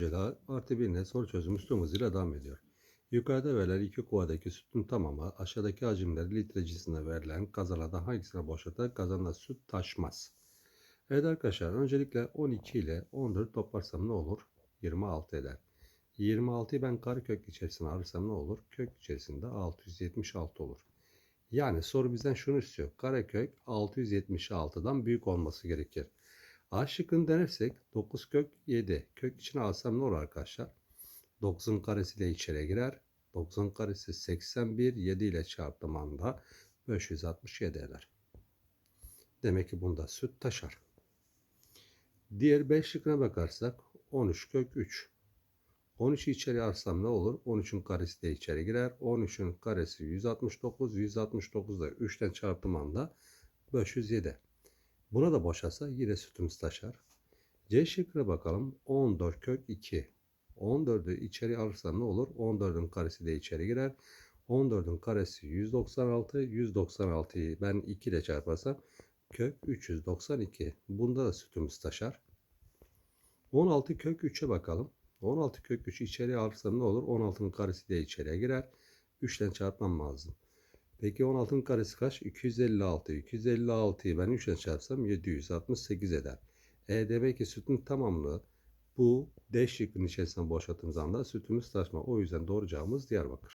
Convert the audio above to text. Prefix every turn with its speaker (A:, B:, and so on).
A: Cela artı 1 net soru çözümü üstüm hızıyla devam ediyor. Yukarıda verilen iki kovadaki sütün tamamı aşağıdaki hacimleri litre cinsinde verilen kazanlardan hangisine boşaltarak kazanla süt taşmaz. Evet arkadaşlar öncelikle 12 ile 14 toplarsam ne olur? 26 eder. 26'yı ben karekök içerisine alırsam ne olur? Kök içerisinde 676 olur. Yani soru bizden şunu istiyor. Karekök 676'dan büyük olması gerekir. A şıkkını denersek 9 kök 7. Kök içine alsam ne olur arkadaşlar? 9'un karesi de içeri girer. 9'un karesi 81. 7 ile çarptığım anda 567 eder. Demek ki bunda süt taşar. Diğer 5 şıkkına bakarsak 13 kök 3. 13'ü içeri alsam ne olur? 13'ün karesi de içeri girer. 13'ün karesi 169. 169 da 3'ten çarptığım anda 507. Buna da boşalsa yine sütümüz taşar. C şıkkına bakalım. 14 kök 2. 14'ü içeri alırsam ne olur? 14'ün karesi de içeri girer. 14'ün karesi 196. 196'yı ben 2 ile çarparsam kök 392. Bunda da sütümüz taşar. 16 kök 3'e bakalım. 16 kök 3 içeri alırsam ne olur? 16'nın karesi de içeriye girer. 3'ten çarpmam lazım. Peki 16'nın karesi kaç? 256. 256'yı ben 3 ile çarpsam 768 eder. E demek ki sütün tamamlığı bu D şıkkının içerisine boşalttığımız anda sütümüz taşma. O yüzden doğru cevabımız Diyarbakır.